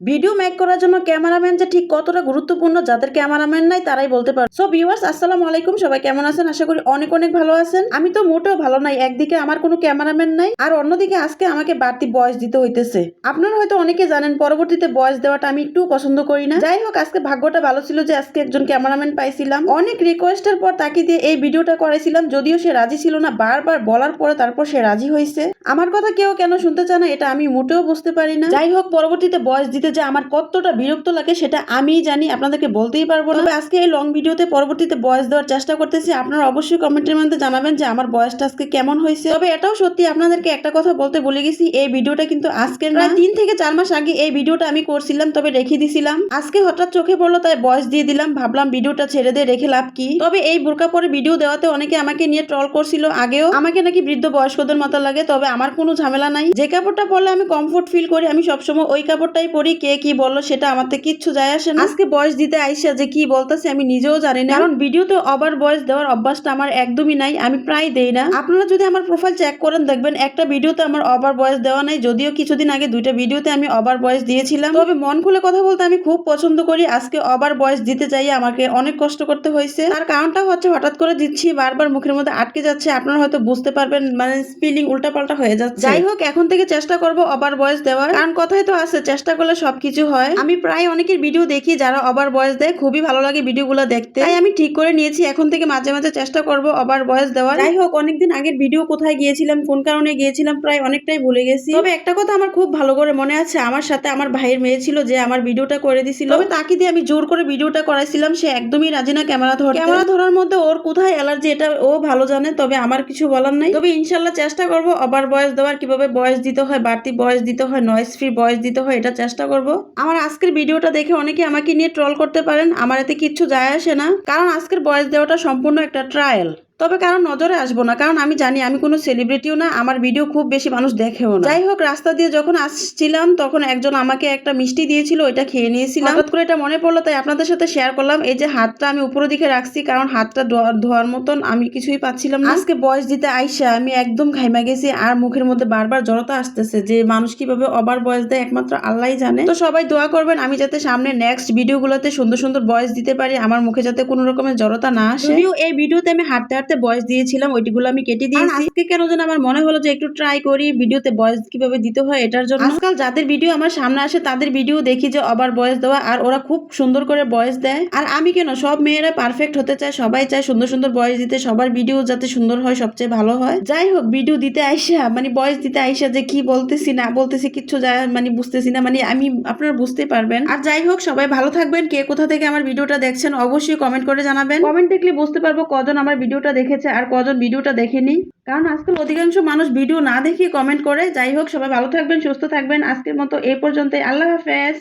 Video make করার জন্য cameraman যে ঠিক কতটা গুরুত্বপূর্ণ যাদের ক্যামেরাম্যান নাই তারাই বলতে পারে। সো ভিউয়ার্স আসসালামু আলাইকুম। সবাই কেমন আছেন? আশা করি অনেক অনেক ভালো আছেন। আমি তো মোটেও ভালো নাই। একদিকে আমার কোনো ক্যামেরাম্যান নাই আর অন্যদিকে আজকে আমাকে বাড়তি বয়স দিতে হইতেছে। আপনারা হয়তো অনেকে জানেন পরবর্তীতে বয়স দেওয়াটা আমি একটু পছন্দ করি না। যাই হোক, আজকে ভাগ্যটা ভালো ছিল যে আজকে একজন ক্যামেরাম্যান পাইছিলাম। অনেক রিকোয়েস্টের পর তাকে দিয়ে এই ভিডিওটা করেছিলাম যদিও সে রাজি ছিল না, বারবার বলার পরে তারপর সে রাজি হয়েছে আমার কথা কেউ কেন শুনতে চায় না, এটা আমি মোটেও বুঝতে পারি না। যাই হোক, পরবর্তীতে বয়স দিতে যে আমার কতটা বিরক্ত লাগে সেটা আমিই জানি, আপনাদেরকে বলতেই পারব না। আজকে এই লং ভিডিওতে পরবর্তীতে বয়স দেওয়ার চেষ্টা করতেছি। আপনারা অবশ্যই কমেন্টের মধ্যে জানাবেন যে আমার বয়সটা আজকে কেমন হয়েছে। তবে এটাও সত্যি আপনাদেরকে একটা কথা বলতে ভুলে গেছি, এই ভিডিওটা কিন্তু আজকে প্রায় তিন থেকে চার মাস আগে এই ভিডিওটা আমি করছিলাম, তবে রেখে দিছিলাম। আজকে হঠাৎ চোখে পড়ল, তাই বয়স দিয়ে দিলাম। ভাবলাম ভিডিওটা ছেড়ে দিয়ে রেখে লাভ কি? তবে এই বোরকা পরে ভিডিও দেওয়াতে অনেকে আমাকে নিয়ে ট্রল করছিল আগেও। আমাকে নাকি বৃদ্ধ বয়স্কদের মতো লাগে, তবে আমার কোনো ঝামেলা নাই। যে কাপড়টা পরলে আমি কমফোর্ট ফিল করি, আমি সবসময় ওই কাপড়টাই পরি। কে কি বলল সেটা আমার থেকে কিচ্ছু যায় আসে না। আজকে বয়স দিতে আইসা যে কি বলতেছে আমি নিজেও জানি না। কারণ ভিডিওতে ওভার বয়স দেওয়ার অভ্যাসটা আমার একদমই নাই, আমি প্রায় দেই না। আপনারা যদি আমার প্রোফাইল চেক করেন, দেখবেন একটা ভিডিওতে আমার ওভার বয়স দেওয়া নাই, যদিও কিছুদিন আগে দুইটা ভিডিওতে আমি ওভার বয়স দিয়েছিলাম। তবে মন খুলে কথা বলতে আমি খুব পছন্দ করি, আজকে ওভার বয়স দিতে চাই আমাকে অনেক কষ্ট করতে হয়েছে। তার কারণটা হচ্ছে হঠাৎ করে দিচ্ছি, বারবার মুখের মধ্যে আটকে যাচ্ছে, আপনারা হয়তো বুঝতে পারবেন মানে স্পেলিং উল্টাপাল্টা হয়ে যাচ্ছে। যাই হোক, এখন থেকে চেষ্টা করব ওভার বয়স দেওয়ার। কারণ কথাই তো আছে, চেষ্টা করলে সবকিছু হয়। আমি প্রায় অনেকের ভিডিও দেখি যারা ওভার বয়স দেয়, খুবই ভালো লাগে ভিডিওগুলো দেখতে। তাই আমি ঠিক করে নিয়েছি, এখন থেকে মাঝে মাঝে চেষ্টা করব ওভার বয়স দেওয়ার। যাই হোক, অনেকদিন আগের ভিডিও কোথায় গিয়েছিলাম, কোন কারণে গিয়েছিলাম, প্রায় অনেকটাই ভুলে গেছি। তবে একটা কথা আমার খুব ভালো করে মনে আছে, আমার সাথে আমার ভাইয়ের মেয়ে ছিল যে আমার ভিডিওটা করে দিছিল। তবে তাকে দিয়ে আমি জোর করে ভিডিওটা করাইছিলাম, সে একদমই রাজি না ক্যামেরা ধর ক্যামেরা ধরার মধ্যে ওর কোথায় অ্যালার্জি এটা ও ভালো জানে, তবে আমার কিছু বলার নাই। তবে ইনশাল্লাহ চেষ্টা করব ওভার বয়স দেওয়ার, কীভাবে বয়স দিতে হয়, বাড়তি বয়স দিতে হয় নয়েজ ফ্রি বয়স দিতে হয়, এটা চেষ্টা করব। আমার আজকের ভিডিওটা দেখে অনেকে আমাকে নিয়ে ট্রল করতে পারেন, আমার এতে কিচ্ছু যায় আসে না। কারণ আজকের বয়স দেওয়াটা সম্পূর্ণ একটা ট্রায়াল তবে কারণ নজরে আসব না। কারণ আমি জানি আমি কোনো সেলিব্রিটিও না আমার ভিডিও খুব বেশি মানুষ দেখেও না। যাই হোক রাস্তা দিয়ে যখন আসছিলাম তখন একজন আমাকে একটা মিষ্টি দিয়েছিল ওইটা খেয়ে নিয়েছিলাম। হঠাৎ করে এটা মনে পড়ল তাই আপনাদের সাথে শেয়ার করলাম। এই যে হাতটা আমি উপরের দিকে রাখছি কারণ হাতটা ধোয়া- ধোয়ার মতন আমি কিছুই পাচ্ছিলাম না। আজকে বয়স দিতে আইসা আমি একদম ঘাইমা গেছি আর মুখের মধ্যে বারবার জড়তা আসতেছে যে মানুষ কীভাবে অবার বয়স দেয় একমাত্র আল্লাহই জানে। তো সবাই দোয়া করবেন আমি যাতে সামনে নেক্সট ভিডিওগুলোতে সুন্দর সুন্দর বয়স দিতে পারি আমার মুখে যাতে কোনো রকমের জড়তা না আসে। এই ভিডিওতে আমি হাঁটতে হাঁটতে বয়স দিয়েছিলাম ওইটিগুলো আমি কেটে দিয়েছি। আজকে কেন যেন আমার মনে হলো যে একটু ট্রাই করি ভিডিওতে বয়স কীভাবে দিতে হয় এটার জন্য। আজকাল যাদের ভিডিও আমার সামনে আসে তাদের ভিডিও দেখি যে আবার বয়স দেওয়া আর ওরা খুব সুন্দর করে বয়স দেয়। আর আমি কেন সব মেয়েরা পারফেক্ট হতে চায় সবাই চায় সুন্দর সুন্দর বয়স দিতে সবার ভিডিও যাতে সুন্দর হয় সবচেয়ে ভালো হয়। যাই হোক ভিডিও দিতে আইসা মানে বয়স দিতে আইসা যে কি বলতেছি না বলতেছি কিচ্ছু যায় মানে বুঝতেছি না মানে আমি আপনারা বুঝতে পারবেন। আর যাই হোক সবাই ভালো থাকবেন। কে কোথা থেকে আমার ভিডিওটা দেখছেন অবশ্যই কমেন্ট করে জানাবেন। কমেন্ট দেখলে বুঝতে পারব কজন আমার ভিডিওটা দেখেছে আর কজন ভিডিওটা দেখেনি। কারণ আজকাল অধিকাংশ মানুষ ভিডিও না দেখিয়ে কমেন্ট করে। যাই হোক, সবাই ভালো থাকবেন, সুস্থ থাকবেন। আজকের মতো এ পর্যন্তই। আল্লাহ হাফেজ।